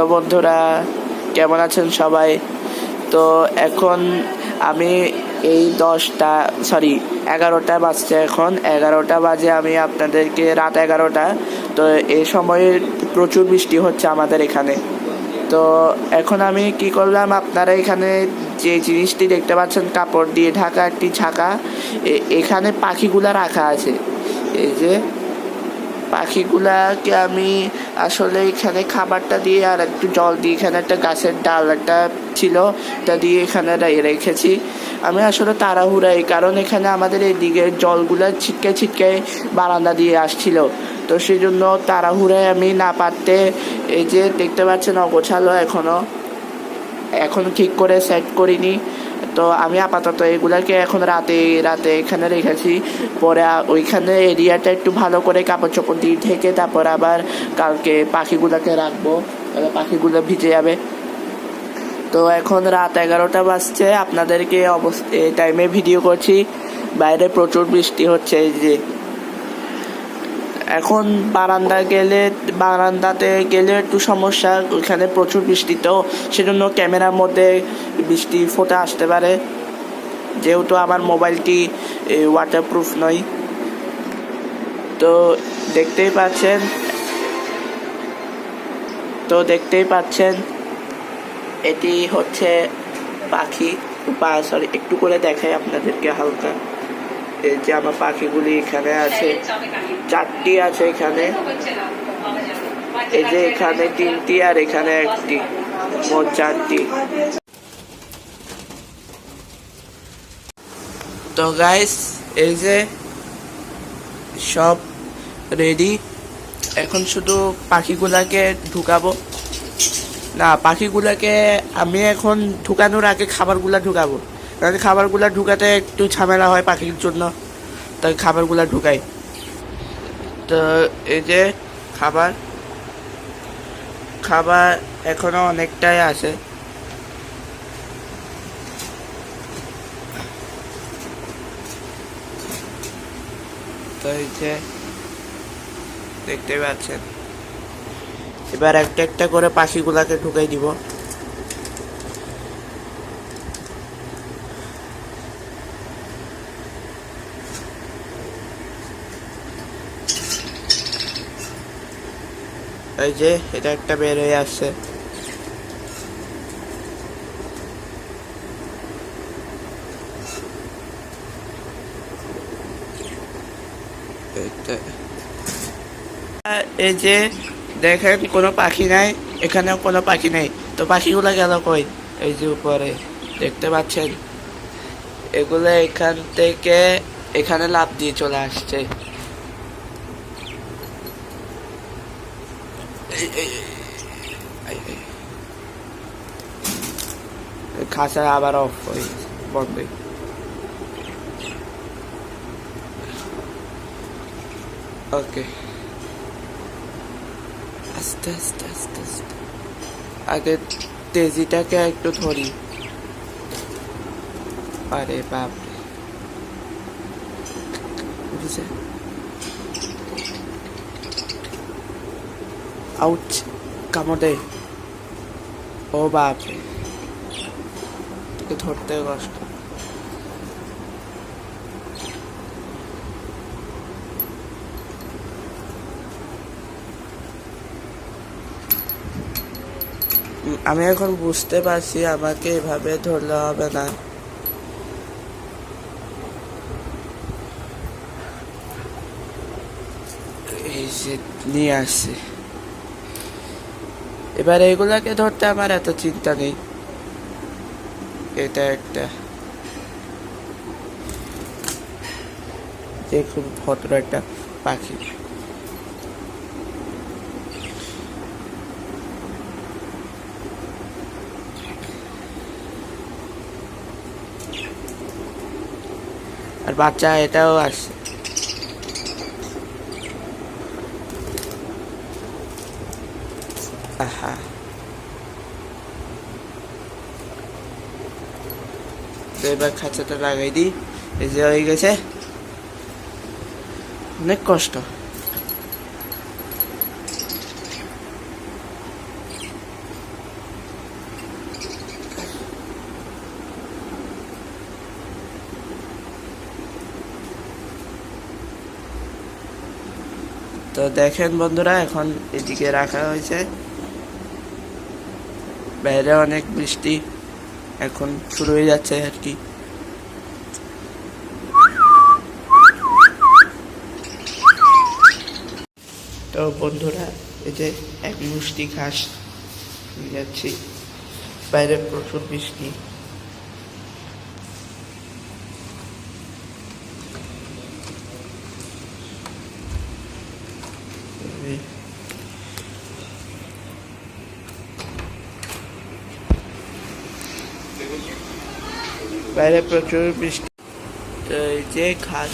Hello বন্ধুরা, কেমন আছেন সবাই? তো এখন আমি এই দশটা সরি এগারোটা বাজছে এখন। এগারোটা বাজে আমি আপনাদেরকে, রাত এগারোটা। তো এই সময়ে প্রচুর বৃষ্টি হচ্ছে আমাদের এখানে। তো এখন আমি কি করলাম, আপনারা এখানে যে জিনিসটি দেখতে পাচ্ছেন, কাপড় দিয়ে ঢাকা একটি ছাকা এখানে পাখিগুলা রাখা আছে। এই যে, পাখিগুলাকে আমি আসলে এখানে খাবারটা দিয়ে আর একটু জল দিয়ে এখানে একটা গাছের ডাল একটা ছিল তা দিয়ে এখানে রেখেছি। আমি আসলে তাড়াহুড়াই, কারণ এখানে আমাদের এইদিকে জলগুলা ছিটকে ছিটকে বারান্দা দিয়ে আসছিল। তো সেই জন্য তাড়াহুড়ায় আমি না পারতে এই যে দেখতে পাচ্ছেন অগোছালো এখনও এখন ঠিক করে সেট করিনি। তো আমি আপাতত এগুলাকে এখন রাতে রাতে এখানে রেখেছি। পরে ওইখানে এরিয়াটা একটু ভালো করে কাপড় চোপড় দিয়ে ঢেকে তারপর আবার কালকে পাখিগুলোকে রাখব। পাখিগুলো ভিজে যাবে। তো এখন রাত এগারোটা বাজছে। আপনাদেরকে অবস্থা এই টাইমে ভিডিও করছি। বাইরে প্রচুর বৃষ্টি হচ্ছে, এই যে। এখন বারান্দা গেলে, বারান্দাতে গেলে একটু সমস্যা ওইখানে প্রচুর বৃষ্টি, তো সেজন্য ক্যামেরার মধ্যে বৃষ্টি ফোটা আসতে পারে। যেহেতু আমার মোবাইলটি ওয়াটারপ্রুফ নয়। তো দেখতেই পাচ্ছেন, তো দেখতেই পাচ্ছেন, এটি হচ্ছে পাখি পা সরি একটু করে দেখাই আপনাদেরকে হালকা। এই যে আমার পাখিগুলি এখানে আছে, চারটি আছে এখানে। এই যে এখানে তিনটি আর এখানে একটি, মোট চারটি। তো গাইস এই যে সব রেডি এখন শুধু পাখিগুলাকে ঢুকাবো। না, পাখিগুলাকে আমি এখন ঢুকানোর আগে খাবারগুলা ঢুকাবো। কারণ খাবারগুলো ঢুকাতে একটু ঝামেলা হয় পাখির জন্য। তাই খাবারগুলো ঢুকাই। তো এই যে খাবার খাবার এখনও অনেকটাই আছে। তো এই যে দেখতে পাচ্ছেন। এবার একটা একটা করে পাখিগুলাকে ঢুকাই দিব। এই যে, এটা একটা বের হয়ে আসছে। এই যে, দেখেন, কোনো পাখি নাই, এখানেও কোনো পাখি নেই। তো পাখিগুলো গেল কই? এই যে উপরে, দেখতে পাচ্ছেন? এগুলো এখান থেকে এখানে লাভ দিয়ে চলে আসছে এই- এই- এই- এই- এই। খাঁচা আবার অফ হয়ে বন্ধ ওকে আস্তে আস্তে আস্তে আস্তে। আগে তেজিটাকে একটু ধরি। আরে বাপ বুঝছে আউচ কামড়। ও বাপ ধরতে কষ্ট। আমি এখন বুঝতে পারছি আমাকে এভাবে ধরলে হবে না। এই যে, নিয়ে আসছে। এবার এগুলাকে ধরতে আমার এত চিন্তা নেই। এটা একটা। খুব ভদ্র একটা পাখি। আর বাচ্চা এটাও আসছে। Ajá. এবার খাঁচাটা লাগাই দিই এই যে হয়ে গেছে অনেক কষ্ট তো দেখেন বন্ধুরা এখন এদিকে রাখা হয়েছে বাইরে অনেক বৃষ্টি। এখন শুরু হয়ে যাচ্ছে আর কি। তো বন্ধুরা, এই যে এক মুষ্টি ঘাস যাচ্ছি। বাইরে প্রচুর বৃষ্টি। বাইরে প্রচুর বৃষ্টি তো এই যে ঘাস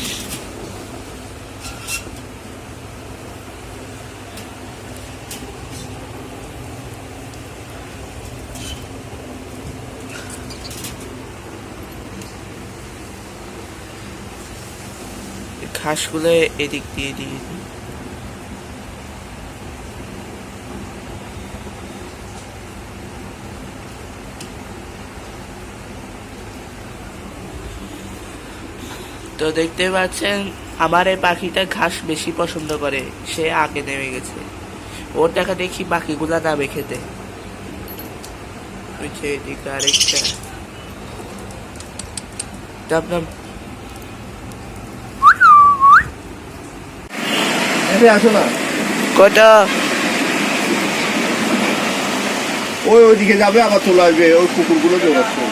এই ঘাসগুলো এদিক দিয়ে দিয়ে দিই তো দেখতে পাচ্ছেন আমার এই পাখিটা ঘাস বেশি পছন্দ করে। সে আগে নেমে গেছে। ওর দেখা দেখি বাকিগুলা নামে খেতে। এদিকে আরেকটা। নাম আসো না। কটা ওই ওইদিকে যাবে আবার চলে আসবে। ওই কুকুরগুলো দৌড়াচ্ছে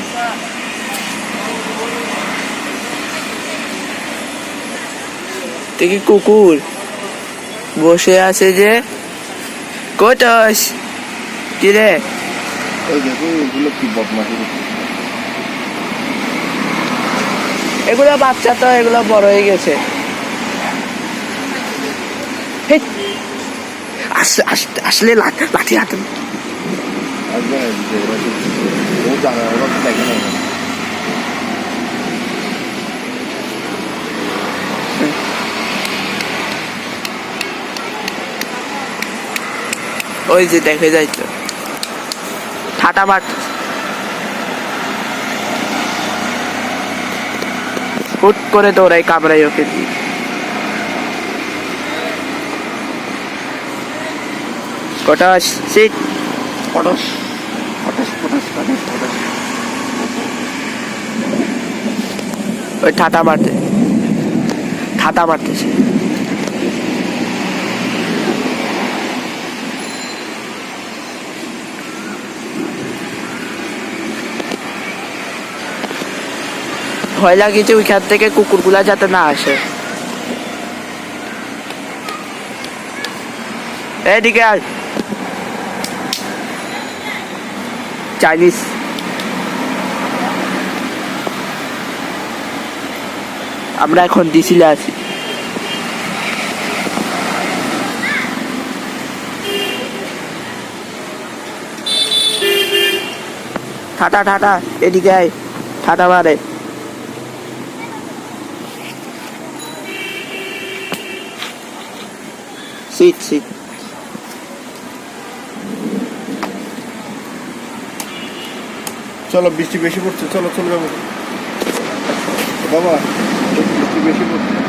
দেখি কুকুর। বসে আছে যে কটাস কি রে? এগুলো বাচ্চা তো এগুলো বড় হয়ে গেছে। হেই, আস- আস- আসলে লাঠি হাতে আসবে না এদিকে, ওরা তো- ও জানে না, ওরা তো দেখে না ওই যে দেখে যাই তো। ঠাটা মাঠ হুট করে দৌড়াই কামড়াই ওকে দিয়ে। সিট পটাশ পটাশ পটাশ পটাশ পটাশ। ওই ঠাটা মারতে ঠাটা মারতেছে ভয় লাগিয়েছে ওইখান থেকে কুকুরগুলা যাতে না আসে। এদিকে আয়। চাইনিজ। আমরা এখন ডিসিলে আছি। ঠাটা ঠাটা, এদিকে আয়। ঠাটা মারে সিট সিট চলো বৃষ্টি বেশি পড়ছে চলো চলে যাব বাবা বৃষ্টি বেশি পড়ছে